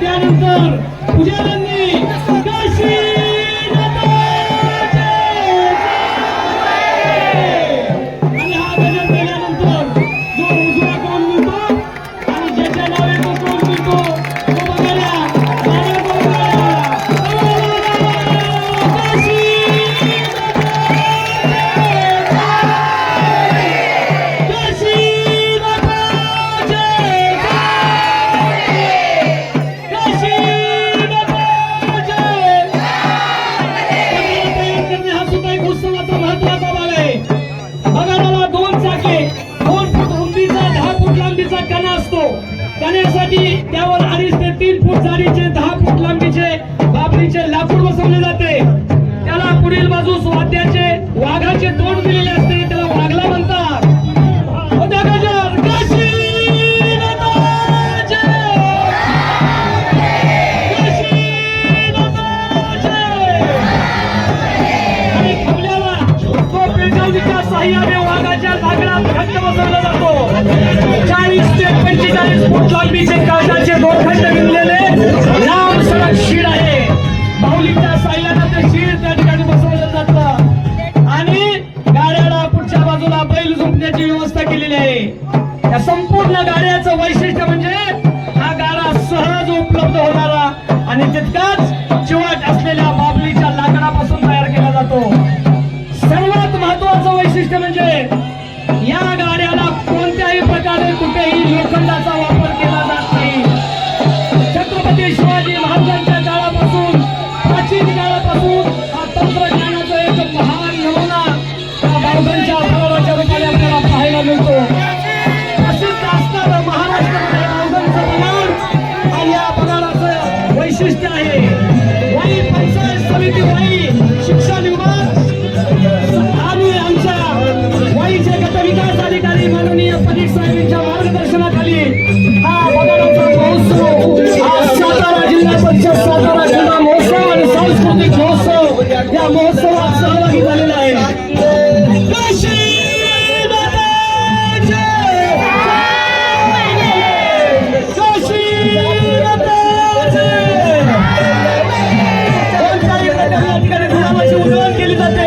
त्यानंतर पुजाऱ्यांनी फूट लांबीचा कणा असतो. कण्यासाठी त्यावर अडीच ते तीन फूट जाडीचे दहा फूट लांबीचे बाबरीचे लाकूड बसवले जाते. त्याला पुढील बाजूस वाद्याचे Join me, take guys. Thank you. उधळण केली जाते.